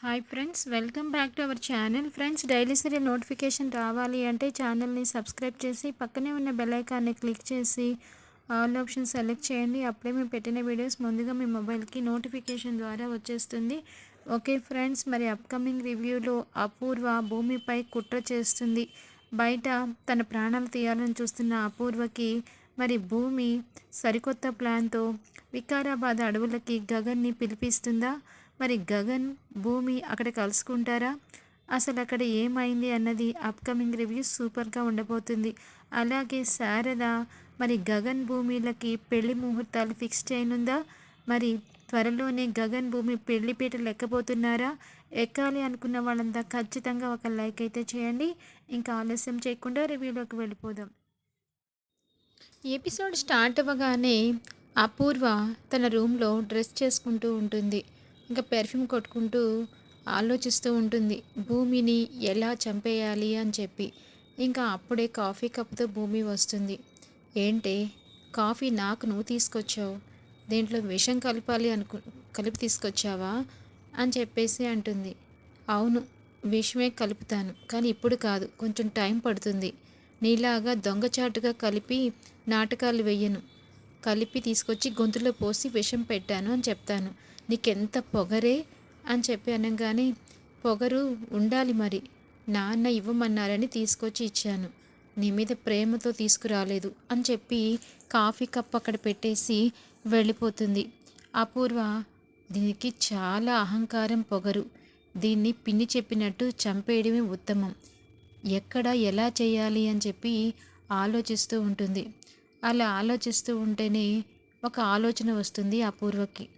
Hi friends welcome back to our channel friends daily serial notification రావాలి అంటే ఛానల్ని subscribe చేసి పక్కనే ఉన్న బెల్ ఐకాన్ని క్లిక్ చేసి ఆల్ ఆప్షన్ సెలెక్ట్ చేయండి. అప్పుడే మేము పెట్టిన వీడియోస్ ముందుగా మీ మొబైల్కి నోటిఫికేషన్ ద్వారా వచ్చేస్తుంది. ఓకే ఫ్రెండ్స్ మరి అప్కమింగ్ రివ్యూలో అపూర్వ భూమిపై కుట్ర చేస్తుంది. బయట తన ప్రాణాలు తీయాలని చూస్తున్న అపూర్వకి మరి భూమి సరికొత్త ప్లాన్తో వికారాబాద్ అడవులకి గగన్ని పిలిపిస్తుందా? మరి గగన్ భూమి అక్కడ కలుసుకుంటారా? అసలు అక్కడ ఏమైంది అన్నది అప్కమింగ్ రివ్యూ సూపర్గా ఉండబోతుంది. అలాగే శారద మరి గగన్ భూమిలకి పెళ్ళి ముహూర్తాలు ఫిక్స్ చేయనుందా? మరి త్వరలోనే గగన్ భూమి పెళ్ళిపీట లెక్కబోతున్నారా? ఎక్కాలి అనుకున్న వాళ్ళంతా ఖచ్చితంగా ఒక లైక్ అయితే చేయండి. ఇంకా ఆలస్యం చేయకుండా రివ్యూలోకి వెళ్ళిపోదాం. ఎపిసోడ్ స్టార్ట్ అవ్వగానే అపూర్వ తన రూమ్లో డ్రెస్ చేసుకుంటూ ఉంటుంది. ఇంకా పెర్ఫ్యూమ్ కొట్టుకుంటూ ఆలోచిస్తూ ఉంటుంది భూమిని ఎలా చంపేయాలి? అని చెప్పి. ఇంకా అప్పుడే కాఫీ కప్తో భూమి వస్తుంది. ఏంటి కాఫీ నాకు నువ్వు తీసుకొచ్చావు. దీంట్లో విషం కలపాలి అనుకు కలిపి తీసుకొచ్చావా? అని చెప్పేసి అంటుంది. అవును విషమే కలుపుతాను కానీ ఇప్పుడు కాదు కొంచెం టైం పడుతుంది. నీలాగా దొంగచాటుగా కలిపి నాటకాలు వెయ్యను. కలిపి తీసుకొచ్చి గొంతులో పోసి విషం పెట్టాను అని చెప్తాను. నీకెంత పొగరే? అని చెప్పి అనగానే పొగరు ఉండాలి మరి. నాన్న ఇవ్వమన్నారని తీసుకొచ్చి ఇచ్చాను. నీ మీద ప్రేమతో తీసుకురాలేదు అని చెప్పి కాఫీ కప్ అక్కడ పెట్టేసి వెళ్ళిపోతుంది. అపూర్వ దీనికి చాలా అహంకారం పొగరు. దీన్ని పిన్ని చెప్పినట్టు చంపేయడమే ఉత్తమం. ఎక్కడ ఎలా చేయాలి? అని చెప్పి ఆలోచిస్తూ ఉంటుంది. అలా ఆలోచిస్తూ ఉంటేనే ఒక ఆలోచన వస్తుంది అపూర్వకి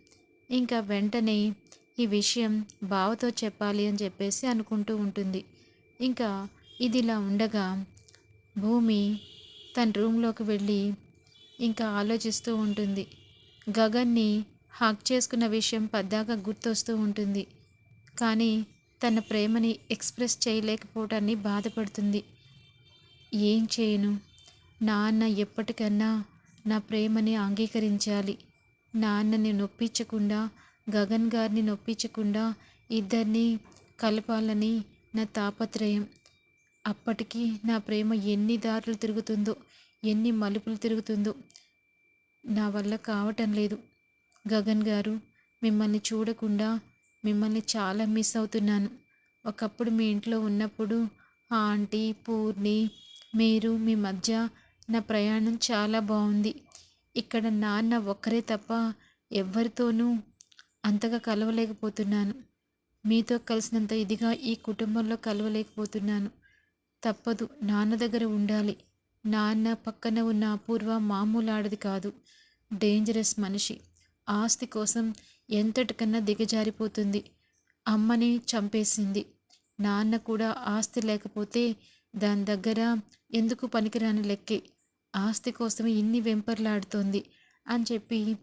ఇంకా వెంటనే ఈ విషయం బావతో చెప్పాలి అని చెప్పేసి అనుకుంటూ ఉంటుంది. ఇంకా ఇది ఇలా ఉండగా భూమి తన రూమ్లోకి వెళ్ళి ఇంకా ఆలోచిస్తూ ఉంటుంది. గగన్ని హాక్ చేసుకున్న విషయం పద్దాగా గుర్తొస్తూ ఉంటుంది. కానీ తన ప్రేమని ఎక్స్ప్రెస్ చేయలేకపోవటాన్ని బాధపడుతుంది. ఏం చేయను? నాన్న ఎప్పటికన్నా నా ప్రేమని అంగీకరించాలి. నాన్నని నొప్పించకుండా గగన్ గారిని నొప్పించకుండా ఇద్దరిని కలపాలని నా తాపత్రయం. అప్పటికి నా ప్రేమ ఎన్ని దారులు తిరుగుతుందో ఎన్ని మలుపులు తిరుగుతుందో నా వల్ల కావటం లేదు. గగన్ గారు మిమ్మల్ని చూడకుండా మిమ్మల్ని చాలా మిస్ అవుతున్నాను. ఒకప్పుడు మీ ఇంట్లో ఉన్నప్పుడు ఆంటీ పూర్ణి మీరు మీ మధ్య నా ప్రయాణం చాలా బాగుంది ఇక్కడ నాన్న ఒక్కరే తప్ప ఎవ్వరితోనూ అంతగా కలవలేకపోతున్నాను. మీతో కలిసినంత ఇదిగా ఈ కుటుంబంలో కలవలేకపోతున్నాను. తప్పదు నాన్న దగ్గర ఉండాలి. నాన్న పక్కన ఉన్న అపూర్వ మామూలు ఆడది కాదు. డేంజరస్ మనిషి. ఆస్తి కోసం ఎంతటికన్నా దిగజారిపోతుంది. అమ్మని చంపేసింది. నాన్న కూడా ఆస్తి లేకపోతే దాని దగ్గర ఎందుకు పనికిరాని లెక్కే. ఆస్తి కోసమే ఇన్ని వెంపర్లాడుతోంది అని చెప్పి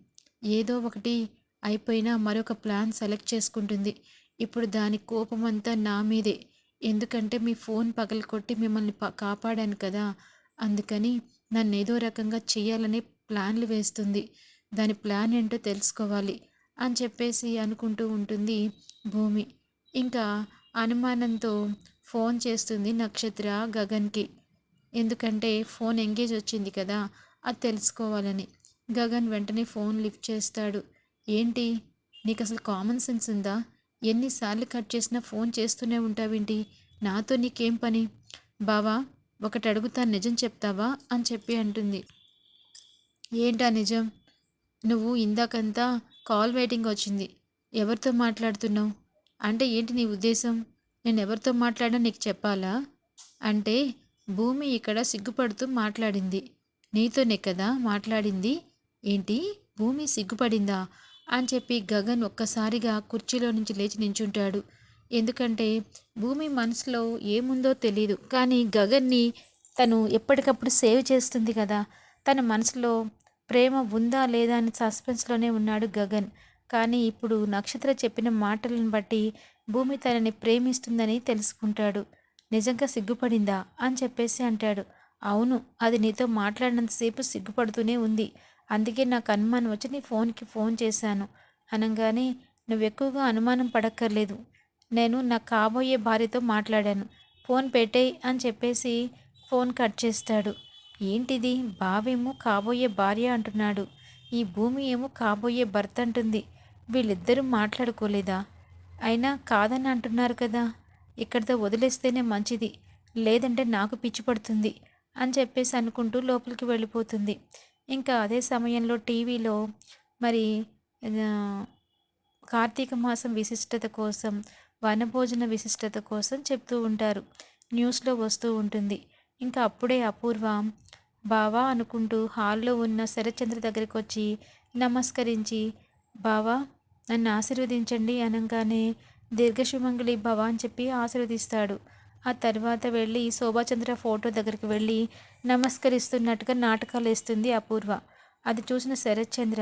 ఏదో ఒకటి అయిపోయినా మరొక ప్లాన్ సెలెక్ట్ చేసుకుంటుంది. ఇప్పుడు దాని కోపం అంతా నా మీదే. ఎందుకంటే మీ ఫోన్ పగలకొట్టి మిమ్మల్ని కాపాడాను కదా. అందుకని నన్ను ఏదో రకంగా చేయాలనే ప్లాన్లు వేస్తుంది. దాని ప్లాన్ ఏంటో తెలుసుకోవాలి అని చెప్పేసి అనుకుంటూ ఉంటుంది భూమి. ఇంకా అనుమానంతో ఫోన్ చేస్తుంది నక్షత్ర గగన్కి. ఎందుకంటే ఫోన్ ఎంగేజ్ వచ్చింది కదా అది తెలుసుకోవాలని. గగన్ వెంటనే ఫోన్ లిఫ్ట్ చేస్తాడు. ఏంటి? నీకు అసలు కామన్ సెన్స్ ఉందా? ఎన్నిసార్లు కట్ చేసినా ఫోన్ చేస్తూనే ఉంటావేంటి? నాతో నీకేం పని? బావా ఒకటి అడుగుతా నిజం చెప్తావా అని చెప్పి అంటుంది. ఏంటా నిజం? నువ్వు ఇందాకంతా కాల్ వెయిటింగ్ వచ్చింది. ఎవరితో మాట్లాడుతున్నావు? అంటే ఏంటి నీ ఉద్దేశం? నేను ఎవరితో మాట్లాడా నీకు చెప్పాలా? అంటే భూమి ఇక్కడ సిగ్గుపడుతూ మాట్లాడింది. నీతోనే కదా మాట్లాడింది? ఏంటి? భూమి సిగ్గుపడిందా? అని చెప్పి గగన్ ఒక్కసారిగా కుర్చీలో నుంచి లేచి నించుంటాడు. ఎందుకంటే భూమి మనసులో ఏముందో తెలియదు కానీ గగన్ని తను ఎప్పటికప్పుడు సేవ్ చేస్తుంది కదా. తన మనసులో ప్రేమ ఉందా లేదా అని సస్పెన్స్లోనే ఉన్నాడు గగన్. కానీ ఇప్పుడు నక్షత్ర చెప్పిన మాటలను బట్టి భూమి తనని ప్రేమిస్తుందని తెలుసుకుంటాడు. నిజంగా సిగ్గుపడిందా? అని చెప్పేసి అంటాడు. అవును అది నీతో మాట్లాడినంతసేపు సిగ్గుపడుతూనే ఉంది. అందుకే నాకు అనుమానం వచ్చి నీ ఫోన్కి ఫోన్ చేశాను. అనగానే నువ్వు ఎక్కువగా అనుమానం పడక్కర్లేదు. నేను నా కాబోయే భార్యతో మాట్లాడాను. ఫోన్ పెట్టేయి అని చెప్పేసి ఫోన్ కట్ చేస్తాడు. ఏంటిది? బావేమో కాబోయే భార్య అంటున్నాడు. ఈ భూమి ఏమో కాబోయే భర్త అంటుంది. వీళ్ళిద్దరూ మాట్లాడుకోలేదా? అయినా కాదని అంటున్నారు కదా. ఇక్కడితో వదిలేస్తేనే మంచిది. లేదంటే నాకు పిచ్చి పడుతుంది అని చెప్పేసి అనుకుంటూ లోపలికి వెళ్ళిపోతుంది. ఇంకా అదే సమయంలో టీవీలో మరి కార్తీక మాసం విశిష్టత కోసం వనభోజన విశిష్టత కోసం చెప్తూ ఉంటారు. న్యూస్లో వస్తూ ఉంటుంది. ఇంకా అప్పుడే అపూర్వ బావా అనుకుంటూ హాల్లో ఉన్న శరత్చంద్ర దగ్గరికి వచ్చి నమస్కరించి బావా నన్ను ఆశీర్వదించండి అనగానే దీర్ఘశుమంగళి భవ అని చెప్పి ఆశీర్వదిస్తాడు. ఆ తర్వాత వెళ్ళి శోభాచంద్ర ఫోటో దగ్గరికి వెళ్ళి నమస్కరిస్తున్నట్టుగా నాటకాలు వేస్తుంది అపూర్వ. అది చూసిన శరత్చంద్ర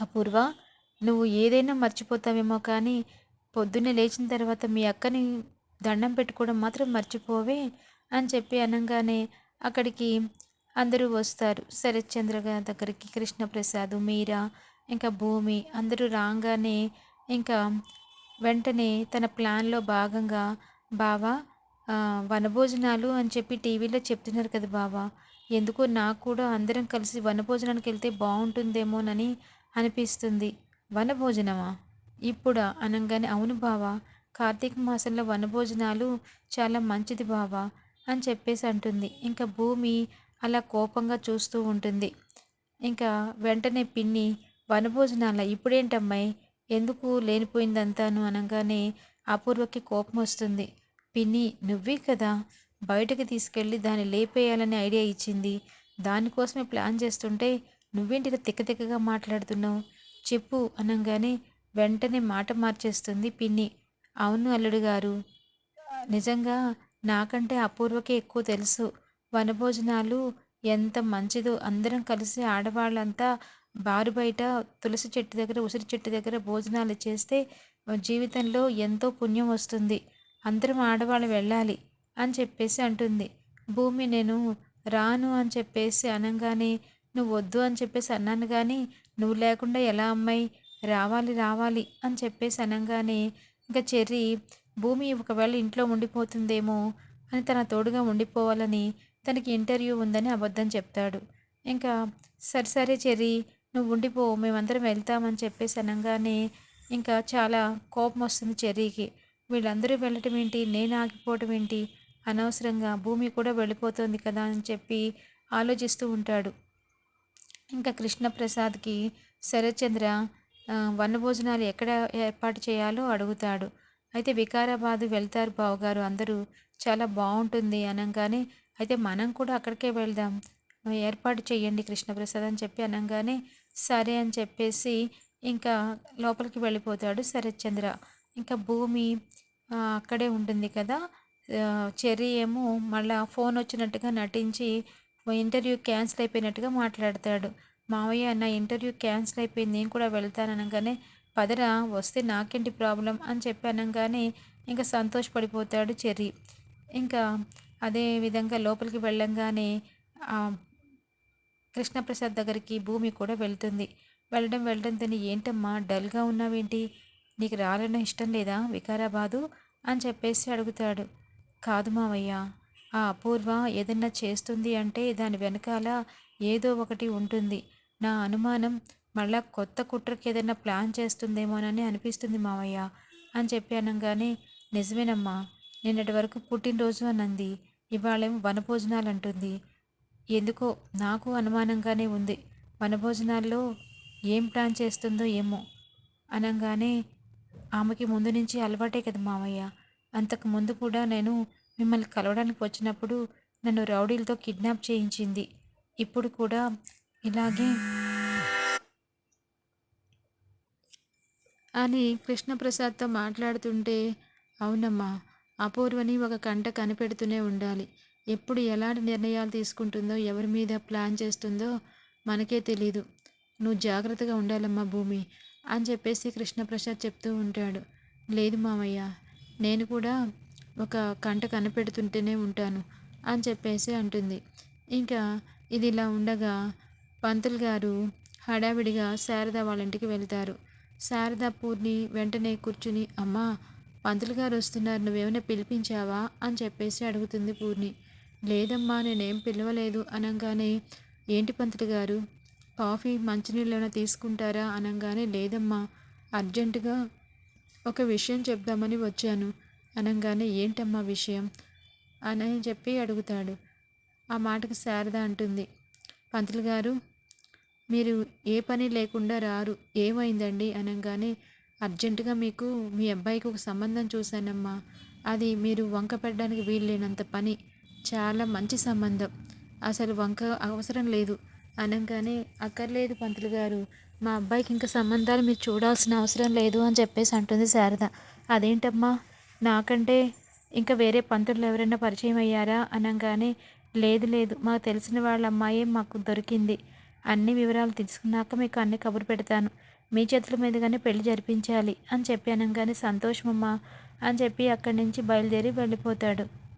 అపూర్వ నువ్వు ఏదైనా మర్చిపోతావేమో కానీ పొద్దున్నే లేచిన తర్వాత మీ అక్కని దండం పెట్టుకోవడం మాత్రం మర్చిపోవే అని చెప్పి అనగానే అక్కడికి అందరూ వస్తారు. శరత్చంద్ర దగ్గరికి కృష్ణప్రసాద్ మీరా ఇంకా భూమి అందరూ రాగానే ఇంకా వెంటనే తన ప్లాన్లో భాగంగా బావా వనభోజనాలు అని చెప్పి టీవీలో చెప్తున్నారు కదా బావా. ఎందుకో నాకు కూడా అందరం కలిసి వనభోజనానికి వెళ్తే బాగుంటుందేమోనని అనిపిస్తుంది. వనభోజనమా? ఇప్పుడా? అనగానే అవును బావా కార్తీక మాసంలో వనభోజనాలు చాలా మంచిది బావా అని చెప్పేసి అంటుంది. ఇంకా భూమి అలా కోపంగా చూస్తూ ఉంటుంది. ఇంకా వెంటనే పిన్ని వనభోజనాల? ఇప్పుడేంటమ్మాయి? ఎందుకు లేనిపోయిందంతాను అనగానే అపూర్వకి కోపం వస్తుంది. పిన్ని నువ్వే కదా? బయటకు తీసుకెళ్ళి దాన్ని లేపేయాలని ఐడియా ఇచ్చింది. దానికోసమే ప్లాన్ చేస్తుంటే నువ్వేంటిగా తిక్కతిక్కగా మాట్లాడుతున్నావు? చెప్పు అనగానే వెంటనే మాట మార్చేస్తుంది పిన్ని. అవును అల్లుడు గారు. నిజంగా నాకంటే అపూర్వకే ఎక్కువ తెలుసు. వనభోజనాలు ఎంత మంచిదో అందరం కలిసి ఆడవాళ్ళంతా బారు బయట తులసి చెట్టు దగ్గర ఉసిరి చెట్టు దగ్గర భోజనాలు చేస్తే జీవితంలో ఎంతో పుణ్యం వస్తుంది. అందరం ఆడవాళ్ళు వెళ్ళాలి అని చెప్పేసి అంటుంది. భూమి నేను రాను అని చెప్పేసి అనగానే నువ్వు వద్దు అని చెప్పేసి అన్నాను కానీ నువ్వు లేకుండా ఎలా అమ్మాయి? రావాలి రావాలి అని చెప్పేసి అనగానే ఇంకా చెర్రి భూమి ఒకవేళ ఇంట్లో ఉండిపోతుందేమో అని తన తోడుగా ఉండిపోవాలని తనకి ఇంటర్వ్యూ ఉందని అబద్ధం చెప్తాడు. ఇంకా సరే సరే చెర్రీ నువ్వు ఉండిపో మేమందరం వెళ్తామని చెప్పేసి అనగానే ఇంకా చాలా కోపం వస్తుంది చెర్రీకి. వీళ్ళందరూ వెళ్ళటం ఏంటి? నేను ఆగిపోవటం ఏంటి? అనవసరంగా భూమి కూడా వెళ్ళిపోతుంది కదా అని చెప్పి ఆలోచిస్తూ ఉంటాడు. ఇంకా కృష్ణప్రసాద్కి శరత్చంద్ర వనభోజనాలు ఎక్కడ ఏర్పాటు చేయాలో అడుగుతాడు. అయితే వికారాబాద్ వెళ్తారు బావగారు అందరూ చాలా బాగుంటుంది అనగానే. అయితే మనం కూడా అక్కడికే వెళ్దాం ఏర్పాటు చేయండి కృష్ణప్రసాద్ అని చెప్పి అనగానే సరే అని చెప్పేసి ఇంకా లోపలికి వెళ్ళిపోతాడు శరత్చంద్ర. ఇంకా భూమి అక్కడే ఉంటుంది కదా. చెర్రీ ఏమో మళ్ళా ఫోన్ వచ్చినట్టుగా నటించి ఇంటర్వ్యూ క్యాన్సిల్ అయిపోయినట్టుగా మాట్లాడతాడు. మావయ్య నా ఇంటర్వ్యూ క్యాన్సిల్ అయిపోయింది నేను కూడా వెళ్తాను అనగానే పదరా వస్తే నాకేంటి ప్రాబ్లం? అని చెప్పి అనగానే ఇంకా సంతోషపడిపోతాడు చెర్రీ. ఇంకా అదే విధంగా లోపలికి వెళ్ళంగానే కృష్ణప్రసాద్ దగ్గరికి భూమి కూడా వెళ్తుంది. వెళ్ళడం వెళ్ళడం తిని ఏంటమ్మా డల్గా ఉన్నావేంటి? నీకు రాలన్న ఇష్టం లేదా వికారాబాదు? అని చెప్పేసి అడుగుతాడు. కాదు మావయ్య ఆ అపూర్వ ఏదన్నా చేస్తుంది అంటే దాని వెనకాల ఏదో ఒకటి ఉంటుంది. నా అనుమానం మళ్ళా కొత్త కుట్రకి ఏదైనా ప్లాన్ చేస్తుందేమోనని అనిపిస్తుంది మావయ్య అని చెప్పి అనగానే నిజమేనమ్మా నిన్నటి వరకు పుట్టినరోజు అనంది ఇవాళేం వనభోజనాలు అంటుంది ఎందుకో నాకు అనుమానంగానే ఉంది. వనభోజనాల్లో ఏం ప్లాన్ చేస్తుందో ఏమో అనగానే ఆమెకి ముందు నుంచి అలవాటే కదా మామయ్య అంతకు ముందు కూడా నేను మిమ్మల్ని కలవడానికి వచ్చినప్పుడు నన్ను రౌడీలతో కిడ్నాప్ చేయించింది. ఇప్పుడు కూడా ఇలాగే అని కృష్ణప్రసాద్తో మాట్లాడుతుంటే అవునమ్మా అపూర్వని ఒక కంట కనిపెడుతూనే ఉండాలి. ఎప్పుడు ఎలాంటి నిర్ణయాలు తీసుకుంటుందో ఎవరి మీద ప్లాన్ చేస్తుందో మనకే తెలీదు. నువ్వు జాగ్రత్తగా ఉండాలమ్మా భూమి అని చెప్పేసి కృష్ణప్రసాద్ చెప్తూ ఉంటాడు. లేదు మామయ్య నేను కూడా ఒక కంట కనిపెడుతుంటేనే ఉంటాను అని చెప్పేసి అంటుంది. ఇంకా ఇది ఇలా ఉండగా పంతులు గారు హడావిడిగా శారద వాళ్ళ ఇంటికి వెళ్తారు. శారద పూర్ణి వెంటనే కూర్చుని అమ్మా పంతులు గారు వస్తున్నారు నువ్వేమైనా పిలిపించావా అని చెప్పేసి అడుగుతుంది పూర్ణి. లేదమ్మా నేనేం పిలవలేదు అనగానే. ఏంటి పంతులు గారు? కాఫీ మంచినీళ్ళైనా తీసుకుంటారా అనగానే లేదమ్మా అర్జెంటుగా ఒక విషయం చెప్దామని వచ్చాను. అనగానే ఏంటమ్మా విషయం? అని చెప్పి అడుగుతాడు. ఆ మాటకు శారద అంటుంది. పంతులు గారు మీరు ఏ పని లేకుండా రారు. ఏమైందండి? అనగానే అర్జెంటుగా మీకు మీ అబ్బాయికి ఒక సంబంధం చూశానమ్మా. అది మీరు వంక పెట్టడానికి వీల్లేనంత పని. చాలా మంచి సంబంధం. అసలు వంక అవసరం లేదు. అనగానే అక్కర్లేదు పంతులు గారు. మా అబ్బాయికి ఇంకా సంబంధాలు మీరు చూడాల్సిన అవసరం లేదు అని చెప్పేసి అంటుంది శారద. అదేంటమ్మా? నాకంటే ఇంకా వేరే పంతులు ఎవరైనా పరిచయం అయ్యారా? అనగానే లేదు లేదు. మాకు తెలిసిన వాళ్ళ అమ్మాయే మాకు దొరికింది. అన్ని వివరాలు తెలుసుకున్నాక మీకు అన్ని కబురు పెడతాను. మీ చేతుల మీదుగానే పెళ్ళి జరిపించాలి అని చెప్పి అనగానే సంతోషమమ్మా అని చెప్పి అక్కడి నుంచి బయలుదేరి వెళ్ళిపోతాడు.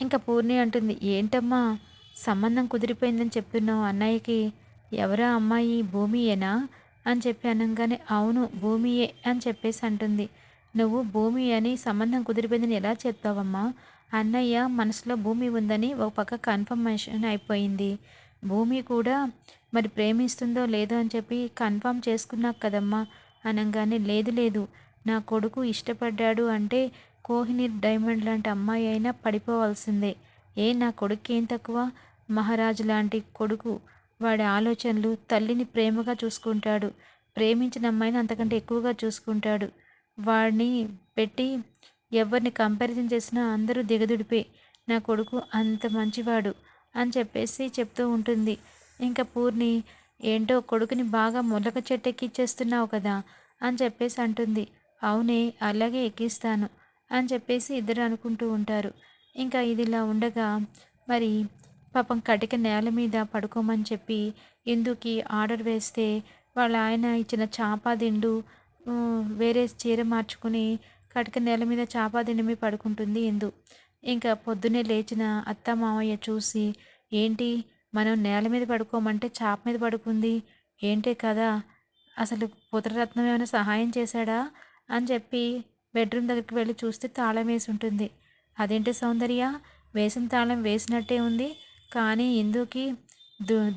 ఇంకా పూర్ణి అంటుంది ఏంటమ్మా? సంబంధం కుదిరిపోయిందని చెప్తున్నావు అన్నయ్యకి. ఎవరా అమ్మాయి? భూమియేనా? అని చెప్పి అనగానే అవును భూమియే అని చెప్పేసి అంటుంది. నువ్వు భూమి అని సంబంధం కుదిరిపోయిందని ఎలా చెప్తావమ్మా అన్నయ్య మనసులో భూమి ఉందని ఒక పక్క కన్ఫర్మేషన్ అయిపోయింది. భూమి కూడా మరి ప్రేమిస్తుందో లేదో అని చెప్పి కన్ఫర్మ్ చేసుకున్నాక కదమ్మా? అనగానే లేదు లేదు. నా కొడుకు ఇష్టపడ్డాడు అంటే కోహినీర్ డైమండ్ లాంటి అమ్మాయి అయినా పడిపోవాల్సిందే. ఏ నా కొడుకు ఏం తక్కువ? మహారాజు లాంటి కొడుకు వాడి ఆలోచనలు తల్లిని ప్రేమగా చూసుకుంటాడు. ప్రేమించిన అమ్మాయిని అంతకంటే ఎక్కువగా చూసుకుంటాడు. వాడిని పెట్టి ఎవరిని కంపారిజన్ చేసినా అందరూ దిగదుడిపే. నా కొడుకు అంత మంచివాడు అని చెప్పేసి చెప్తూ ఉంటుంది. ఇంకా పూర్ణి ఏంటో కొడుకుని బాగా మొలక చెట్టు ఎక్కిచ్చేస్తున్నావు కదా అని చెప్పేసి అంటుంది. అవునే అలాగే ఎక్కిస్తాను. అని చెప్పేసి ఇద్దరు అనుకుంటూ ఉంటారు. ఇంకా ఇదిలా ఉండగా మరి పాపం కటిక నేల మీద పడుకోమని చెప్పి ఇందుకి ఆర్డర్ వేస్తే వాళ్ళ ఆయన ఇచ్చిన చాపా దిండు వేరే చీర మార్చుకుని కటిక నేల మీద చాపా దిండు మీద పడుకుంటుంది ఇందు. ఇంకా పొద్దున్నే లేచిన అత్త మామయ్య చూసి ఏంటి? మనం నేల మీద పడుకోమంటే చాప మీద పడుకుంది? ఏంటి కదా? అసలు పుత్రరత్నం ఏమైనా సహాయం చేశాడా? అని చెప్పి బెడ్రూమ్ దగ్గరికి వెళ్ళి చూస్తే తాళం వేసి ఉంటుంది. అదేంటి సౌందర్య? వేసిన తాళం వేసినట్టే ఉంది. కానీ ఇందుకి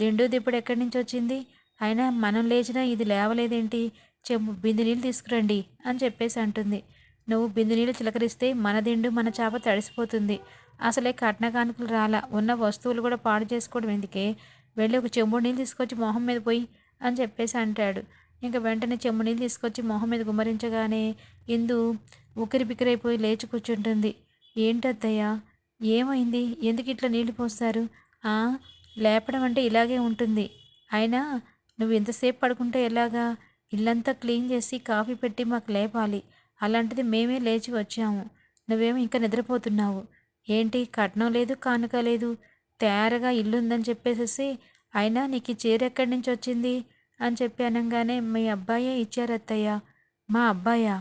దిండు దిప్పుడు ఎక్కడి నుంచి వచ్చింది? అయినా మనం లేచినా ఇది లేవలేదేంటి? చెంబు బిందు నీళ్ళు తీసుకురండి అని చెప్పేసి అంటుంది. నువ్వు బిందు నీళ్ళు చిలకరిస్తే మన దిండు మన చేప తడిసిపోతుంది. అసలే కట్న కానుకలు రాలా. ఉన్న వస్తువులు కూడా పాడు చేసుకోవడం ఎందుకే? వెళ్ళి ఒక చెంబు నీళ్ళు తీసుకొచ్చి మొహం మీద పోయి అని చెప్పేసి అంటాడు. ఇంకా వెంటనే చెమ్ము నీళ్ళు తీసుకొచ్చి మొహం మీద గుమ్మరించగానే ఇందు ఉక్కిరి బిక్కిరైపోయి లేచి కూర్చుంటుంది. ఏంటత్తయ్య ఏమైంది? ఎందుకు ఇట్లా నీళ్ళు పోస్తారు? లేపడం అంటే ఇలాగే ఉంటుంది. అయినా నువ్వు ఎంతసేపు పడుకుంటే ఎలాగా? ఇల్లంతా క్లీన్ చేసి కాఫీ పెట్టి మాకు లేపాలి. అలాంటిది మేమే లేచి వచ్చాము. నువ్వేమో ఇంకా నిద్రపోతున్నావు. ఏంటి కట్నం లేదు కానుక లేదు? తయారుగా ఇల్లుందని చెప్పేసేసి అయినా నీకు ఈ చీర ఎక్కడి నుంచి వచ్చింది? అని చెప్పి అనగానే మీ అబ్బాయే ఇచ్చారత్తయ్య. మా అబ్బాయా?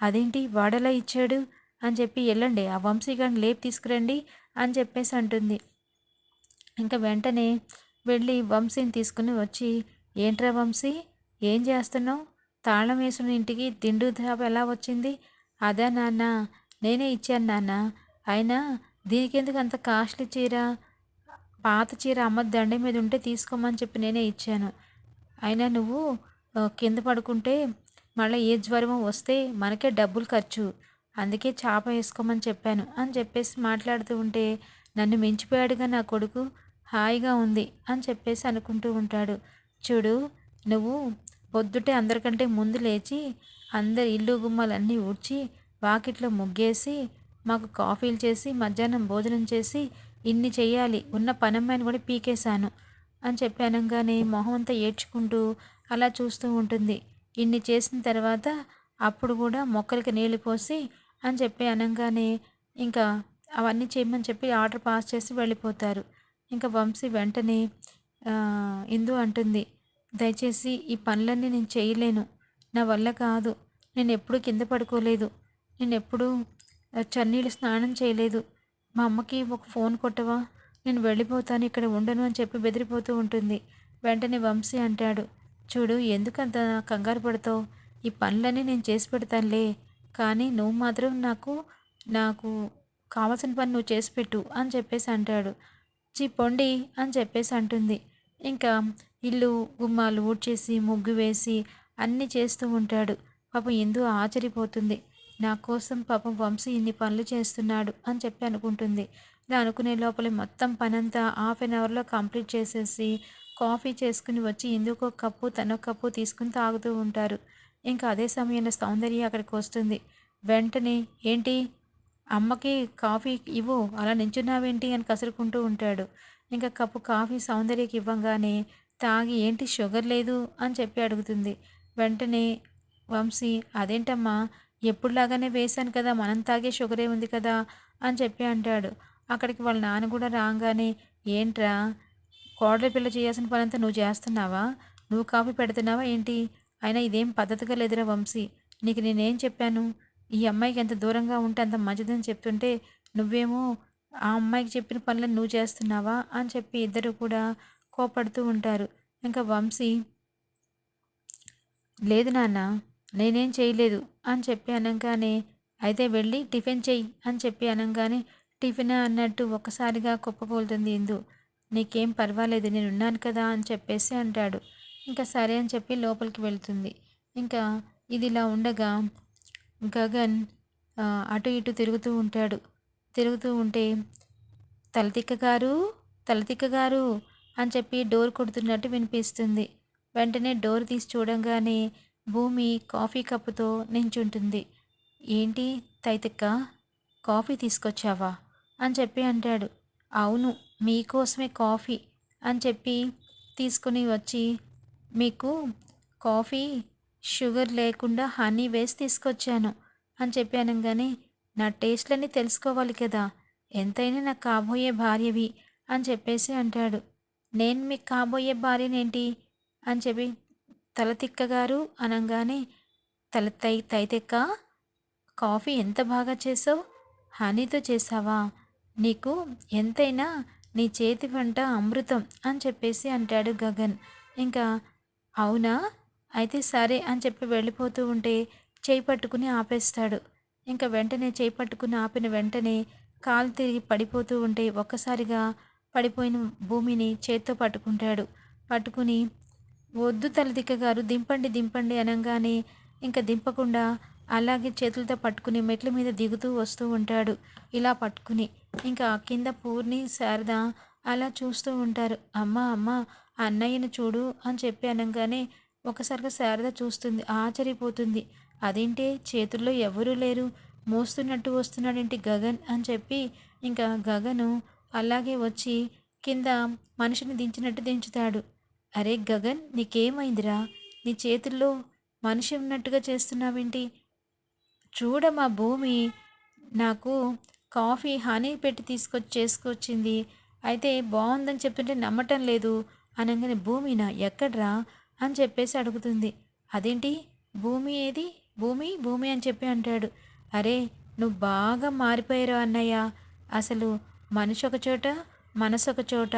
అదేంటి? వాడలా ఇచ్చాడు? అని చెప్పి వెళ్ళండి ఆ వంశీగాడిని లేపు తీసుకురండి అని చెప్పేసి అంటుంది. ఇంకా వెంటనే వెళ్ళి వంశీని తీసుకుని వచ్చి ఏంట్రా వంశీ? ఏం చేస్తున్నావు? తాళం వేసిన ఇంటికి దిండు దాబ ఎలా వచ్చింది? అదా నాన్న నేనే ఇచ్చాను నాన్న. అయినా దీనికి ఎందుకు అంత కాస్ట్లీ చీర? పాత చీర అమ్మ దండ మీద ఉంటే తీసుకోమని చెప్పి నేనే ఇచ్చాను. అయినా నువ్వు కింద పడుకుంటే మళ్ళీ ఏ జ్వరమో వస్తే మనకే డబ్బులు ఖర్చు. అందుకే చాప వేసుకోమని చెప్పాను అని చెప్పేసి మాట్లాడుతూ ఉంటే నన్ను మించిపోయాడుగా నా కొడుకు? హాయిగా ఉంది అని చెప్పేసి అనుకుంటూ ఉంటాడు. చూడు నువ్వు పొద్దుటే అందరికంటే ముందు లేచి అందరి ఇల్లు గుమ్మలన్నీ ఊడ్చి వాకిట్లో ముగ్గేసి మాకు కాఫీలు చేసి మధ్యాహ్నం భోజనం చేసి ఇన్ని చేయాలి ఉన్న పనమ్మాయిని కూడా పీకేశాను. అని చెప్పి అనగానే మొహం అంతా ఏడ్చుకుంటూ అలా చూస్తూ ఉంటుంది. ఇన్ని చేసిన తర్వాత అప్పుడు కూడా మొక్కలకి నీళ్ళు పోసి అని చెప్పి అనగానే ఇంకా అవన్నీ చేయమని చెప్పి ఆర్డర్ పాస్ చేసి వెళ్ళిపోతారు. ఇంకా వంశీ వెంటనే ఇందు అంటుంది దయచేసి ఈ పనులన్నీ నేను చేయలేను. నా వల్ల కాదు. నేను ఎప్పుడూ కింద పడుకోలేదు. నేను ఎప్పుడూ చన్నీళ్ళు స్నానం చేయలేదు. మా అమ్మకి ఒక ఫోన్ కొట్టవా? నేను వెళ్ళిపోతాను ఇక్కడ ఉండను అని చెప్పి బెదిరిపోతూ ఉంటుంది. వెంటనే వంశీ అంటాడు చూడు ఎందుకంత కంగారు పడతావు? ఈ పనులన్నీ నేను చేసి పెడతానులే. కానీ నువ్వు మాత్రం నాకు నాకు కావాల్సిన పని నువ్వు చేసి పెట్టు అని చెప్పేసి అంటాడు. చీ పొండి అని చెప్పేసి అంటుంది. ఇంకా ఇల్లు గుమ్మాలు ఊడ్చేసి ముగ్గు వేసి అన్నీ చేస్తూ ఉంటాడు. పాపం ఎందు ఆశ్చర్యపోతుంది. నా కోసం పాపం వంశీ ఇన్ని పనులు చేస్తున్నాడు అని చెప్పి అనుకుంటుంది. ఇలా అనుకునే లోపల మొత్తం పనంతా హాఫ్ అన్ అవర్లో కంప్లీట్ చేసేసి కాఫీ చేసుకుని వచ్చి ఎందుకో కప్పు తనొక కప్పు తీసుకుని తాగుతూ ఉంటారు. ఇంకా అదే సమయంలో సౌందర్య అక్కడికి వస్తుంది. వెంటనే ఏంటి? అమ్మకి కాఫీ ఇవ్వు అలా నించున్నావేంటి? అని కసురుకుంటూ ఉంటాడు. ఇంకా కప్పు కాఫీ సౌందర్యకి ఇవ్వగానే తాగి ఏంటి? షుగర్ లేదు? అని చెప్పి అడుగుతుంది. వెంటనే వంశీ అదేంటమ్మా? ఎప్పుడులాగానే వేశాను కదా మనం తాగే షుగరే ఉంది కదా? అని చెప్పి అంటాడు. అక్కడికి వాళ్ళ నాన్న కూడా రాగానే ఏంట్రా? కోడలి పిల్ల చేయాల్సిన పనంతా నువ్వు చేస్తున్నావా? నువ్వు కాఫీ పెడుతున్నావా ఏంటి? అయినా ఇదేం పద్ధతిగా లేదురా వంశీ. నీకు నేనేం చెప్పాను? ఈ అమ్మాయికి ఎంత దూరంగా ఉంటే అంత మంచిదని చెప్తుంటే నువ్వేమో ఆ అమ్మాయికి చెప్పిన పనులను నువ్వు చేస్తున్నావా? అని చెప్పి ఇద్దరు కూడా కోపడుతూ ఉంటారు. ఇంకా వంశీ లేదు నాన్న నేనేం చేయలేదు అని చెప్పి అనగానే అయితే వెళ్ళి టిఫిన్ చెయ్యి అని చెప్పి అనగానే టిఫిన్ అన్నట్టు ఒక్కసారిగా కుప్పకూలుతుంది ఇందు. నీకేం పర్వాలేదు నేను ఉన్నాను కదా అని చెప్పేసి అంటాడు. ఇంకా సరే అని చెప్పి లోపలికి వెళ్తుంది. ఇంకా ఇది ఇలా ఉండగా గగన్ అటు ఇటు తిరుగుతూ ఉంటాడు. తిరుగుతూ ఉంటే తలతిక్క గారు తలతిక్క గారు అని చెప్పి డోర్ కొడుతున్నట్టు వినిపిస్తుంది. వెంటనే డోర్ తీసి చూడంగానే భూమి కాఫీ కప్పుతో నించుంటుంది. ఏంటి తైతిక్క కాఫీ తీసుకొచ్చావా? అని చెప్పి అంటాడు. అవును మీకోసమే కాఫీ అని చెప్పి తీసుకుని వచ్చి మీకు కాఫీ షుగర్ లేకుండా హనీ వేసి తీసుకొచ్చాను అని చెప్పి అనగానే నా టేస్ట్లన్నీ తెలుసుకోవాలి కదా ఎంతైనా నాకు కాబోయే భార్యవి అని చెప్పేసి అంటాడు. నేను మీకు కాబోయే భార్యనేంటి అని చెప్పి తలతిక్క గారు అనగానే తల తై తైతెక్క కాఫీ ఎంత బాగా చేసావు? హనీతో చేసావా? నీకు ఎంతైనా నీ చేతి వంట అమృతం అని చెప్పేసి అంటాడు గగన్. ఇంకా అవునా? అయితే సరే అని చెప్పి వెళ్ళిపోతూ ఉంటే చేయి పట్టుకుని ఆపేస్తాడు. ఇంకా వెంటనే చేయి పట్టుకుని ఆపిన వెంటనే కాలు తిరిగి పడిపోతూ ఉంటే ఒక్కసారిగా పడిపోయిన భూమిని చేత్తో పట్టుకుంటాడు. పట్టుకుని వద్దు తలదిక్క గారు దింపండి దింపండి అనగానే ఇంకా దింపకుండా అలాగే చేతులతో పట్టుకుని మెట్ల మీద దిగుతూ వస్తూ ఉంటాడు. ఇలా పట్టుకుని. ఇంకా కింద పూర్ణి శారద అలా చూస్తూ ఉంటారు. అమ్మ అమ్మ అన్నయ్యను చూడు అని చెప్పి అనగానే ఒకసారిగా శారద చూస్తుంది. ఆశ్చర్యపోతుంది. అదేంటే చేతుల్లో ఎవరూ లేరు. మోస్తున్నట్టు వస్తున్నాడేంటి గగన్ అని చెప్పి ఇంకా గగను అలాగే వచ్చి కింద మనిషిని దించినట్టు దించుతాడు. అరే గగన్ నీకేమైందిరా? నీ చేతుల్లో మనిషి ఉన్నట్టుగా చేస్తున్నావేంటి? చూడమ్మా భూమి. నాకు కాఫీ హనీ పెట్టి తీసుకొచ్చి చేసుకొచ్చింది. అయితే బాగుందని చెప్తుంటే నమ్మటం లేదు. అనగానే భూమినా ఎక్కడ్రా అని చెప్పేసి అడుగుతుంది. అదేంటి? భూమి ఏది? భూమి? భూమి అని చెప్పి అంటాడు. అరే నువ్వు బాగా మారిపోయారు అన్నయ్య. అసలు మనిషి ఒక చోట మనసు ఒక చోట.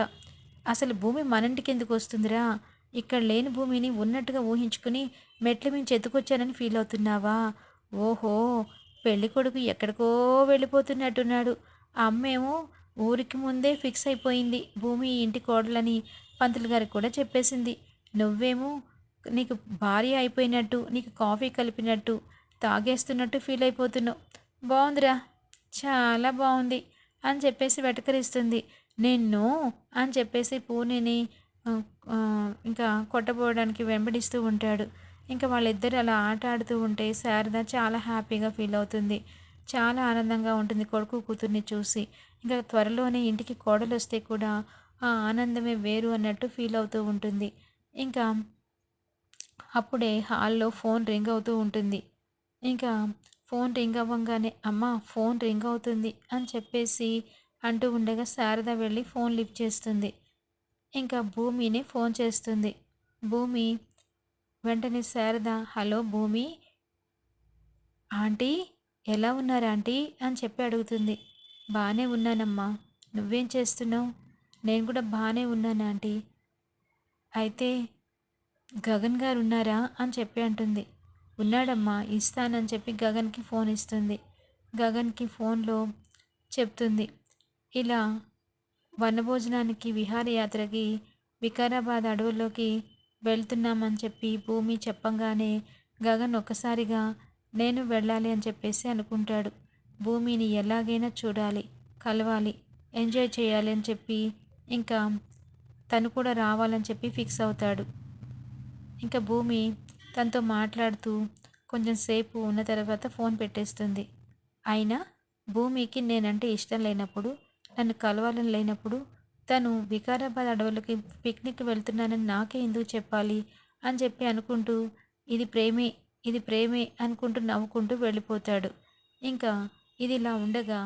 అసలు భూమి మనంటికి ఎందుకు వస్తుందిరా? ఇక్కడ లేని భూమిని ఉన్నట్టుగా ఊహించుకుని మెట్ల మించి ఎత్తుకొచ్చానని ఫీల్ అవుతున్నావా? ఓహో పెళ్ళి కొడుకు ఎక్కడికో వెళ్ళిపోతున్నట్టున్నాడు. అమ్మేమో ఊరికి ముందే ఫిక్స్ అయిపోయింది. భూమి ఇంటి కోడలని పంతులు గారికి కూడా చెప్పేసింది. నువ్వేమో నీకు భార్య అయిపోయినట్టు నీకు కాఫీ కలిపినట్టు తాగేస్తున్నట్టు ఫీల్ అయిపోతున్నావు. బాగుందిరా చాలా బాగుంది అని చెప్పేసి వెటకరిస్తుంది. నిన్ను అని చెప్పేసి పూర్ణిని ఇంకా కొట్టబోవడానికి వెంబడిస్తూ ఉంటాడు. ఇంకా వాళ్ళిద్దరు అలా ఆట ఆడుతూ ఉంటే శారద చాలా హ్యాపీగా ఫీల్ అవుతుంది. చాలా ఆనందంగా ఉంటుంది కొడుకు కూతుర్ని చూసి. ఇంకా త్వరలోనే ఇంటికి కోడలు వస్తే కూడా ఆ ఆనందమే వేరు అన్నట్టు ఫీల్ అవుతూ ఉంటుంది. ఇంకా అప్పుడే హాల్లో ఫోన్ రింగ్ అవుతూ ఉంటుంది. ఇంకా ఫోన్ రింగ్ అవ్వగానే అమ్మ ఫోన్ రింగ్ అవుతుంది అని చెప్పేసి అంటూ ఉండగా శారద వెళ్ళి ఫోన్ లిఫ్ట్ చేస్తుంది. ఇంకా భూమిని ఫోన్ చేస్తుంది. భూమి వెంటనే శారద హలో భూమి ఆంటీ ఎలా ఉన్నారు ఆంటీ? అని చెప్పి అడుగుతుంది. బాగానే ఉన్నానమ్మా. నువ్వేం చేస్తున్నావు? నేను కూడా బాగానే ఉన్నాను ఆంటీ. అయితే గగన్ గారు ఉన్నారా? అని చెప్పి అంటుంది. ఉన్నాడమ్మా ఇస్తానని చెప్పి గగన్కి ఫోన్ ఇస్తుంది. గగన్కి ఫోన్లో చెప్తుంది. ఇలా వనభోజనానికి విహారయాత్రకి వికారాబాద్ అడవుల్లోకి వెళ్తున్నామని చెప్పి భూమి చెప్పంగానే గగన్ ఒక్కసారిగా నేను వెళ్ళాలి అని చెప్పేసి అనుకుంటాడు. భూమిని ఎలాగైనా చూడాలి కలవాలి ఎంజాయ్ చేయాలి అని చెప్పి ఇంకా తను కూడా రావాలని చెప్పి ఫిక్స్ అవుతాడు. ఇంకా భూమి తనతో మాట్లాడుతూ కొంచెం సేపు ఉన్న తర్వాత ఫోన్ పెట్టేస్తుంది. అయినా భూమికి నేనంటే ఇష్టం లేనప్పుడు నన్ను కలవాలని లేనప్పుడు తను వికారాబాద్ అడవులకి పిక్నిక్ వెళ్తున్నానని నాకే ఎందుకు చెప్పాలి? అని చెప్పి అనుకుంటూ ఇది ప్రేమే ఇది ప్రేమే అనుకుంటూ నవ్వుకుంటూ వెళ్ళిపోతాడు. ఇంకా ఇది ఇలా ఉండగా